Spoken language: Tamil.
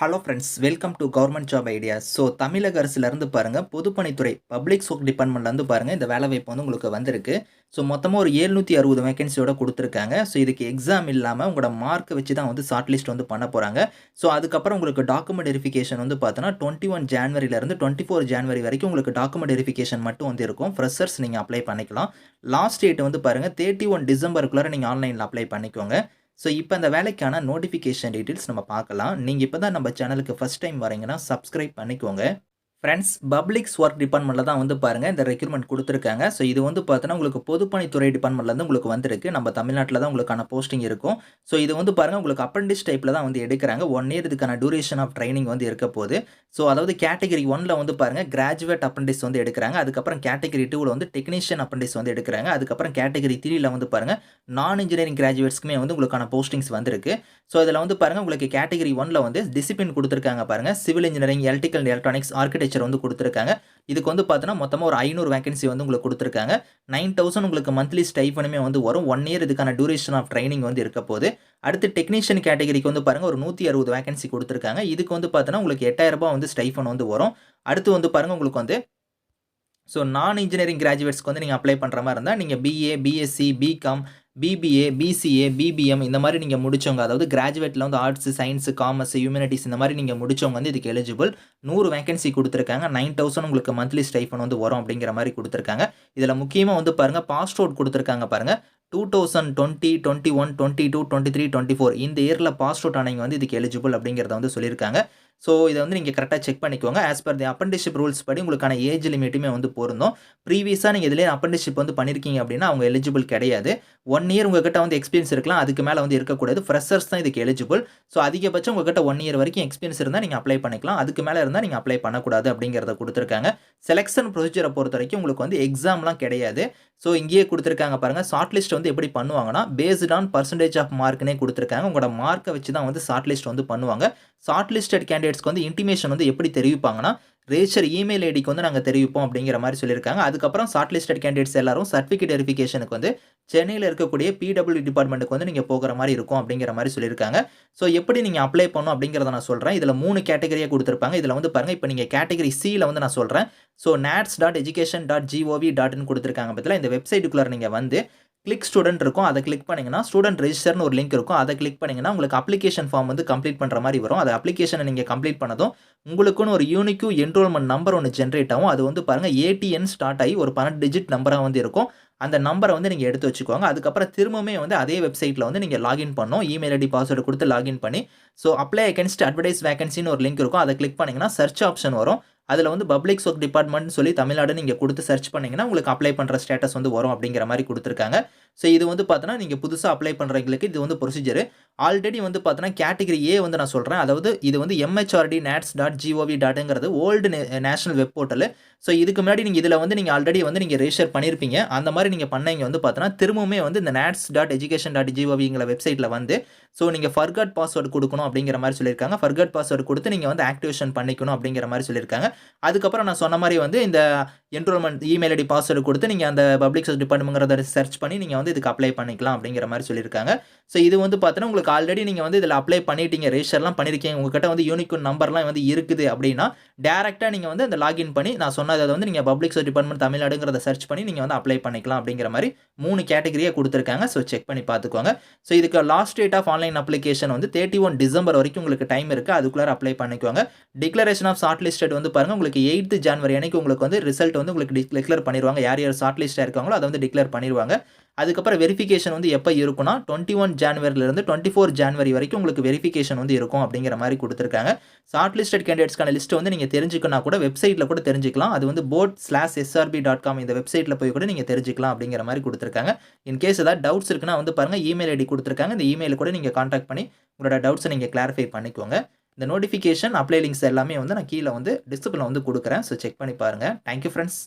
Hello friends welcome to government job idea so தமிழக அரசுலேருந்து பாருங்கள் பொதுப்பணித்துறை பப்ளிக் ஒர்க் டிபார்ட்மெண்ட்லேருந்து பாருங்கள் இந்த வேலை வாய்ப்பு வந்து உங்களுக்கு வந்திருக்கு. ஸோ மொத்தமாக ஒரு ஏழ்நூற்றி அறுபது வேகன்சியோட கொடுத்துருக்காங்க. ஸோ இதுக்கு எக்ஸாம் இல்லாமல் உங்களோட மார்க்கை வச்சு தான் வந்து ஷார்ட் லிஸ்ட் வந்து பண்ண போகிறாங்க ஸோ அதுக்கப்புறம் உங்களுக்கு டாக்குமெண்ட் வெரிஃபிகேஷன் வந்து பார்த்தோன்னா டுவெண்ட்டி ஒன் ஜான்வரிலேருந்து டுவெண்ட்டி ஃபோர் ஜான்வரி வரைக்கும் உங்களுக்கு டாக்குமெண்ட் வெரிஃபிகேஷன் மட்டும் வந்து இருக்கும். ஃப்ரெஷர்ஸ் நீங்கள் அப்ளை பண்ணிக்கலாம். லாஸ்ட் டேட் வந்து பாருங்கள் தேர்ட்டி ஒன் டிசம்பருக்குள்ளே நீங்கள் ஆன்லைனில் அப்ளை பண்ணிக்கோங்க. ஸோ இப்போ அந்த வேலைக்கான நோட்டிஃபிகேஷன் டீட்டெயில்ஸ் நம்ம பார்க்கலாம். நீங்கள் இப்போ தான் நம்ம சேனலுக்கு ஃபஸ்ட் டைம் வரீங்கன்னா சப்ஸ்கிரைப் பண்ணிக்கோங்க. ஃப்ரெண்ட்ஸ் பப்ளிக்ஸ் ஒர்க் டிபார்ட்மெண்ட்டில் தான் வந்து பாருங்கள் இந்த ரெக்யூர்மெண்ட் கொடுத்துருக்காங்க. ஸோ இது வந்து பார்த்தோன்னா உங்களுக்கு பொதுப்பணித்துறை டிபார்ட்மெண்ட்லேருந்து உங்களுக்கு வந்திருக்கு. நம்ம தமிழ்நாட்டில் தான் உங்களுக்கான போஸ்டிங் இருக்கும். ஸோ இது வந்து பாருங்கள் உங்களுக்கு அப்ரண்டிஸ் டைப்பில் தான் வந்து எடுக்கிறாங்க. ஒன் இயர் இதுக்கான டூரேஷன் ஆஃப் ட்ரைனிங் வந்து இருக்க போது ஸோ அதாவது கேட்டகரி ஒனில் வந்து பாருங்கள் கிராஜுவேட் அப்ரண்டிஸ் வந்து எடுக்கிறாங்க. அதுக்கப்புறம் கேட்டகரி டூவில் வந்து டெக்னீஷியன் அப்ரண்டிஸ் வந்து எடுக்கிறாங்க. அதுக்கப்புறம் கேட்டகரி த்ரீயில் வந்து பாருங்கள் நான் இன்ஜினியரிங் கிராஜுவேட்ஸ்க்குமே வந்து உங்களுக்கான போஸ்டிங்ஸ் வந்திருக்கு. ஸோ இதில் வந்து பாருங்கள் உங்களுக்கு கேட்டகரி ஒனில் வந்து டிசிப்ளின் கொடுத்துருக்காங்க பாருங்கள் civil engineering electrical electronics architecture வந்து கொடுத்துருக்காங்க. இதுக்கு வந்து பார்த்தோன்னா மொத்தமாக ஒரு ஐநூறு வேகன்சி வந்து உங்களுக்கு கொடுத்துருக்காங்க. நைன் தௌசண்ட் உங்களுக்கு மந்த்லி ஸ்டைஃபனுமே வந்து வரும். ஒன் இயர் இதுக்கான டூரேஷன் ஆஃப் ட்ரைனிங் வந்து இருக்க போது அடுத்து டெக்னீஷியன் கேட்டகரிக்கு வந்து பாருங்கள் ஒரு நூற்றி அறுபது வேகன்சி கொடுத்துருக்காங்க. இதுக்கு வந்து பார்த்தோன்னா உங்களுக்கு எட்டாயிரம் ரூபாய் வந்து ஸ்டைஃபன் வந்து வரும். அடுத்து வந்து பாருங்கள் உங்களுக்கு வந்து ஸோ நான் இன்ஜினியரிங் கிராஜுவேட்ஸ்க்கு வந்து நீங்கள் அப்ளை பண்ணுற மாதிரி இருந்தால் நீங்கள் BA BSc BCom BBA BCA BBM இந்த மாதிரி நீங்கள் முடிச்சவங்க அதாவது கிராஜுவேட்டில் வந்து ஆர்ட்ஸ் சயின்ஸ் காமர்ஸ் ஹியூமனிட்டிஸ் இந்த மாதிரி நீங்கள் முடிச்சவங்க வந்து இதுக்கு எலிஜிபிள் நூறு வேகன்சி கொடுத்துருக்காங்க. நைன் தௌசண்ட் உங்களுக்கு மந்த்லி ஸ்டைஃபன் வந்து வரும் அப்படிங்கிற மாதிரி கொடுத்துருக்காங்க. இதில் முக்கியமாக வந்து பாருங்கள் பாஸ்ட் அவுட் கொடுத்துருக்காங்க பாருங்கள் two thousand twenty twenty one twenty two twenty three twenty four இந்த இயரில் பாஸ்ட் அவுட் ஆனவங்க வந்து இதுக்கு எலிஜிபிள் அப்படிங்கிறத வந்து சொல்லியிருக்காங்க. ஸோ இதை வந்து நீங்கள் கரெக்டாக செக் பண்ணிக்கோங்க. As per the apprenticeship rules படி உங்களுக்கான ஏஜ் லிமிட்டுமே வந்து பொருந்தும். ப்ரீவியஸாக நீங்கள் இதிலே அப்ரண்டிஷிப் வந்து பண்ணியிருக்கீங்க அப்படின்னா அவங்க எலிஜிபிள் கிடையாது. ஒன் இயர் உங்ககிட்ட வந்து எக்ஸ்பீரியன்ஸ் இருக்கலாம். அதுக்கு மேலே வந்து இருக்கக்கூடாது. ஃப்ரெஷர்ஸ் தான் இதுக்கு எலிஜிபிள் ஸோ அதிகபட்சம் உங்ககிட்ட ஒன் இயர் வரைக்கும் எக்ஸ்பீரியன்ஸ் இருந்தால் நீங்கள் அப்ளை பண்ணிக்கலாம். அதுக்கு மேலே இருந்தால் நீங்கள் அப்ளை பண்ணக்கூடாது அப்படிங்கிறத கொடுத்துருக்காங்க. செலெக்ஷன் ப்ரொசீஜரை பொறுத்த வரைக்கும் உங்களுக்கு வந்து எக்ஸாம்லாம் கிடையாது. ஸோ இங்கேயே கொடுத்துருக்காங்க பாருங்கள் ஷார்ட் லிஸ்ட் வந்து எப்படி பண்ணுவாங்கன்னா பேஸ்ட் ஆன் பர்சன்டேஜ் ஆஃப் மார்க்னே கொடுத்துருக்காங்க. உங்களோட மார்க்கை வச்சு தான் வந்து ஷார்ட் லிஸ்ட் வந்து பண்ணுவாங்க. ஷார்ட் லிஸ்டட் கேண்டிடேட்ஸ்க்கு வந்து இன்டிமேஷன் வந்து எப்படி தெரிவிப்பாங்கன்னா ரேச்சர் இமெயில் ஐடிக்கு வந்து நாங்கள் தெரிவிப்போம் அப்படிங்கிற மாதிரி சொல்லியிருக்காங்க. அதுக்கப்புறம் ஷார்ட் லிஸ்டட் கேண்டிடேட்ஸ் எல்லாரும் சர்டிஃபிகேட் வெரிஃபிகேஷனுக்கு வந்து சென்னையில் இருக்கக்கூடிய பிடபிள்யூ டிபார்ட்மெண்ட்டுக்கு வந்து நீங்கள் போகிற மாதிரி இருக்கும் அப்படிங்கிற மாதிரி சொல்லியிருக்காங்க. ஸோ எப்படி நீங்கள் அப்ளை பண்ணும் அப்படிங்கிறத நான் சொல்கிறேன் இதில் மூணு கேட்டகரியாக கொடுத்துருப்பாங்க. இதில் வந்து பாருங்கள் இப்போ நீங்கள் கேட்டகரி சியில் வந்து நான் சொல்கிறேன் so NATS dot education dot gov டாட்னு கொடுத்துருக்காங்க. பற்றில இந்த வெப்சைட்டுக்குள்ளே நீங்கள் வந்து கிளிக் ஸ்டூடெண்ட் இருக்கும் அதை கிளிக் பண்ணிங்கன்னா ஸ்டூடெண்ட் ரெஜிஸ்டர்னு ஒரு லிங்க் இருக்கும். அதை கிளிக் பண்ணிங்கன்னா உங்களுக்கு அப்ளிகேஷன் ஃபார்ம் வந்து கம்ப்ளீட் பண்ணுற மாதிரி வரும். அதை அப்ளிகேஷனை நீங்கள் கம்ப்ளீட் பண்ணதும் உங்களுக்குன்னு ஒரு யூனிக்யூ என்ரோல்மெண்ட் நம்பர் ஒன்று ஜென்ரேட் ஆகும். அது வந்து பாருங்கள் ஏடிஎன் ஸ்டார்ட் ஆகி ஒரு பன்னெண்டு டிஜிட் நம்பராக வந்து இருக்கும். அந்த நம்பரை வந்து நீங்கள் எடுத்து வச்சுக்கோங்க. அதுக்கப்புறம் திரும்பவுமே வந்து அதே வெப்சைட்டில் வந்து நீங்கள் லாகின் பண்ணோம் இமெயில் ஐடி பாஸ்வேர்டு கொடுத்து லாகின் பண்ணி. ஸோ அப்ளை அகேன்ஸ்ட் அட்வர்டைஸ் வேகன்சின்னு ஒரு லிங்க் இருக்கும். அதை கிளிக் பண்ணிங்கன்னா சர்ச் ஆப்ஷன் வரும். அதில் வந்து பப்ளிக் ஒர்க் டிபார்ட்மெண்ட்னு சொல்லி தமிழ்நாடு நீங்கள் கொடுத்து சர்ச் பண்ணிங்கன்னா உங்களுக்கு அப்ளை பண்ணுற ஸ்டேட்டஸ் வந்து வரும் அப்படிங்கிற மாதிரி கொடுத்துருக்காங்க. ஸோ இது வந்து பார்த்தோன்னா நீங்கள் புதுசாக அப்ளை பண்ணுறவங்களுக்கு இது வந்து ப்ரொசீஜர் ஆல்ரெடி வந்து பார்த்தோன்னா கேட்டகரி ஏ வந்து நான் சொல்கிறேன் அதாவது இது வந்து MHRD NATS dot gov டாட்டுங்கிறது old national web portal so இதுக்கு முன்னாடி நீங்கள் இதில் வந்து நீங்கள் ஆல்ரெடி வந்து நீங்கள் ரெஜிஸ்டர் பண்ணியிருப்பீங்க அந்த மாதிரி நீங்கள் பண்ணீங்க வந்து பார்த்தோன்னா திரும்பவுமே வந்து இந்த நேட்ஸ் டாட் எஜுகேஷன் டாட் ஜிஓவிங்கிற வெப்சைட்டில் வந்து ஸோ நீங்கள் ஃபர்கட் பாஸ்வேர்டு கொடுக்கணும் அப்படிங்கிற மாதிரி சொல்லியிருக்காங்க. ஃபர்கட் பாஸ்வேர்டு கொடுத்து நீங்கள் வந்து ஆக்டிவேஷன் பண்ணிக்கணும் அப்படிங்கிற மாதிரி சொல்லியிருக்காங்க. அதுக்கப்புறம் நான் சொன்ன மாதிரி வந்து இந்த என்ரோல்மெண்ட் இமெயில் ஐடி பாஸ்வேர்டு கொடுத்து நீங்கள் அந்த பப்ளிக் சர்வீஸ் டிபார்ட்மெண்ட்ங்கிறத சர்ச் பண்ணி நீங்கள் வந்து இதுக்கு அப்ளை பண்ணிக்கலாம் அப்படிங்கிற மாதிரி சொல்லியிருக்காங்க. ஸோ இது வந்து பார்த்தீங்கன்னா உங்களுக்கு ஆல்ரெடி நீங்கள் வந்து இதில் அப்ளை பண்ணிட்டீங்க ரெஜிஸ்டர்லாம் பண்ணியிருக்கீங்க உங்ககிட்ட வந்து யூனிக் நம்பர்லாம் வந்து இருக்குது அப்படின்னா டேரெக்டாக நீங்கள் வந்து அந்த லாகின் பண்ணி நான் சொன்னதை வந்து நீங்கள் பப்ளிக் சர்வீஸ் டிபார்ட்மெண்ட் தமிழ்நாடுங்கிறத சர்ச் பண்ணி நீங்கள் வந்து அப்ளை பண்ணிக்கலாம் அப்படிங்கிற மாதிரி மூணு கேட்டகரியாக கொடுத்துருக்காங்க. ஸோ செக் பண்ணி பார்த்துக்கோங்க. ஸோ இதுக்கு last date of online application வந்து தேர்ட்டி ஒன் டிசம்பர் வரைக்கும் உங்களுக்கு டைம் இருக்குது அதுக்குள்ளே அப்ளை பண்ணிக்கோங்க. டிக்ளரேஷன் ஆஃப் ஷார்ட் லிஸ்டட் வந்து பாருங்கள் உங்களுக்கு எயித்து ஜான்வரி அன்னைக்கு உங்களுக்கு வந்து ரிசல்ட் வந்து உங்களுக்கு டிக்ளேர் பண்ணிடுவாங்க யார் யார் ஷார்ட் லிஸ்ட்டாக இருக்காங்களோ அதை வந்து டிக்ளேர் பண்ணிடுவாங்க அதுக்கப்புறம் வெரிஃபிகேஷன் வந்து எப்போ இருக்குன்னா டுவெண்ட்டி ஒன் ஜான்வரிலேருந்து டுவெண்ட்டி ஃபோர் ஜான்வரி வரைக்கும் உங்களுக்கு வெரிஃபிகேஷன் வந்து இருக்கும் அப்படிங்கிற மாதிரி கொடுத்துருக்காங்க. ஷார்ட் லிஸ்டட் கேண்டிடேட்ஸ்க்கான லிஸ்ட்டு வந்து நீங்கள் தெரிஞ்சுக்கனா கூட வெப்சைட்டில் கூட தெரிஞ்சுக்கலாம். அது வந்து BOAT slash SRP dot com இந்த வெப்சைட்டில் போய் கூட நீங்கள் தெரிஞ்சுக்கலாம் அப்படிங்கிற மாதிரி கொடுத்துருக்காங்க. இன்கேஸ் ஏதாவது டவுட்ஸ் இருக்குன்னா வந்து பாருங்கள் இமெயில் ஐடி கொடுத்துருக்காங்க. இந்த இமெயில் கூட நீங்கள் காண்டாக்ட் பண்ணி உங்களோட டவுட்ஸை நீங்கள் கிளாரிஃபை பண்ணிக்கோங்க. இந்த நோட்டிஃபிகேஷன் அப்ளை லிங்க்ஸ் எல்லாமே வந்து நான் கீழே வந்து டிஸ்பிளில் வந்து கொடுக்குறேன். ஸோ செக் பண்ணி பாருங்கள் தேங்க்யூ ஃப்ரெண்ட்ஸ்